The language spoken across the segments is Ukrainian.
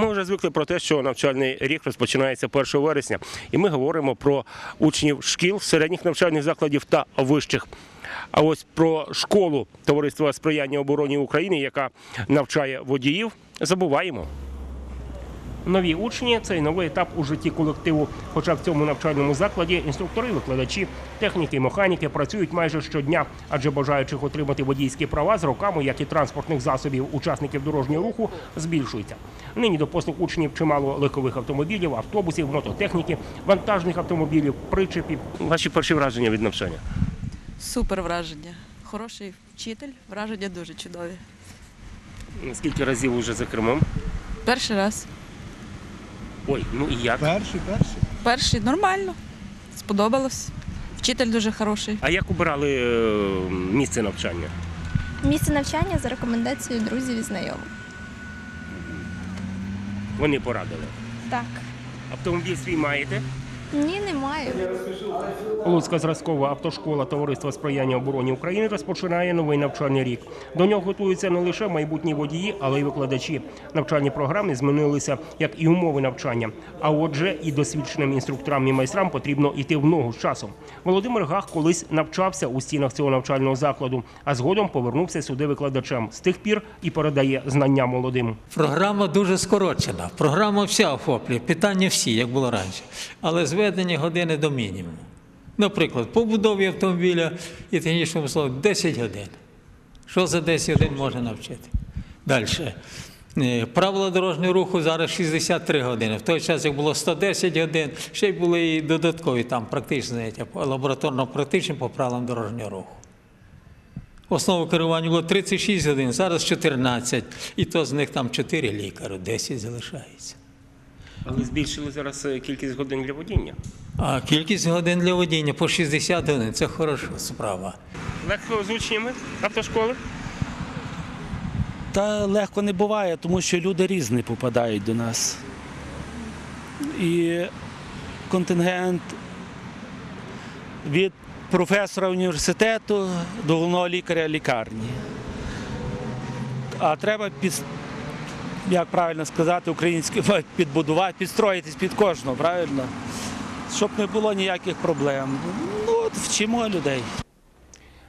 Ми вже звикли про те, що навчальний рік розпочинається 1 вересня, і ми говоримо про учнів шкіл, середніх навчальних закладів та вищих. А ось про школу Товариства сприяння обороні України, яка навчає водіїв, забуваємо. Нові учні це й новий етап у житті колективу. Хоча в цьому навчальному закладі інструктори, викладачі, техніки механіки працюють майже щодня, адже бажаючих отримати водійські права з роками, як і транспортних засобів учасників дорожнього руху, збільшується. Нині до послуг учнів чимало легкових автомобілів, автобусів, мототехніки, вантажних автомобілів, причепів. Ваші перші враження від навчання. Супер враження. Хороший вчитель, враження дуже чудові. Скільки разів уже за кермом? Перший раз. Ой, ну і як? Перший, перший. Перший нормально. Сподобалось. Вчитель дуже хороший. А як обирали е, місце навчання? Місце навчання за рекомендацією друзів і знайомих. Вони порадили. Так. Автомобіль свій маєте? Ні, немає. Луцька зразкова автошкола Товариства сприяння обороні України розпочинає новий навчальний рік. До нього готуються не лише майбутні водії, але й викладачі. Навчальні програми змінилися, як і умови навчання. А отже, і досвідченим інструкторам і майстрам потрібно йти в ногу з часом. Володимир Гах колись навчався у стінах цього навчального закладу, а згодом повернувся сюди викладачем. З тих пір і передає знання молодим. Програма дуже скорочена. Програма вся охоплює, питання всі, як було раніше. Але зведені години до мінімуму. Наприклад, по будові автомобіля і технічному слову 10 годин. Що за 10 годин можна навчити? Далі. Е, Правила дорожнього руху зараз 63 години. В той час, як було 110 годин, ще й були і додаткові там практичні заняття, лабораторно-практичні по правилам дорожнього руху. Основу керування було 36 годин, зараз 14. І то з них там 4 лікарі, 10 залишається. Але збільшили зараз е, кількість годин для водіння. А кількість годин для водіння по 60 годин це хороша справа. Легко з учнями автошколи. Та легко не буває, тому що люди різні попадають до нас. І контингент від професора університету до головного лікаря лікарні. А треба під, як правильно сказати, українською мовою, підбудувати, підстроїтись під кожного, правильно? Щоб не було ніяких проблем. Ну, от вчимо людей.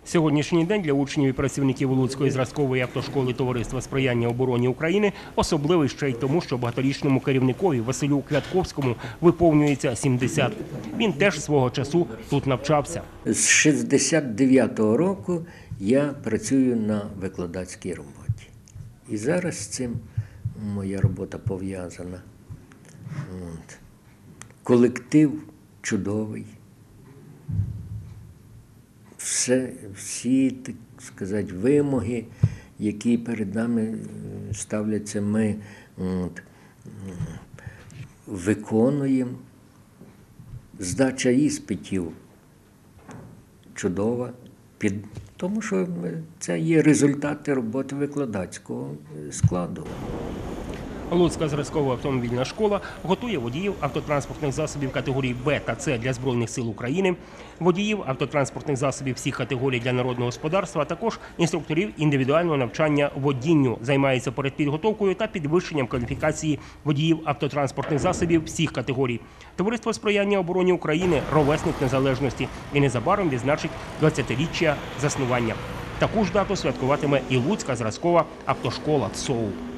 Сьогоднішній день для учнів і працівників Луцької зразкової автошколи Товариства сприяння обороні України особливий ще й тому, що багаторічному керівникові Василю Квятковському виповнюється 70. Він теж свого часу тут навчався. З 69-го року я працюю на викладацькій роботі. І зараз з цим моя робота пов'язана. От. Колектив чудовий. Все, всі, так сказати, вимоги, які перед нами е, ставляться, ми от, виконуємо. Здача іспитів чудова, під... тому що це є результати роботи викладацького е, складу. Луцька зразкова автомобільна школа готує водіїв автотранспортних засобів категорії Б та С для Збройних сил України, водіїв автотранспортних засобів всіх категорій для народного господарства, а також інструкторів індивідуального навчання водінню. Займається передпідготовкою та підвищенням кваліфікації водіїв автотранспортних засобів всіх категорій. Товариство сприяння обороні України ровесник незалежності і незабаром відзначить 20-річчя заснування. Таку ж дату святкуватиме і Луцька зразкова автошкола ЦОУ.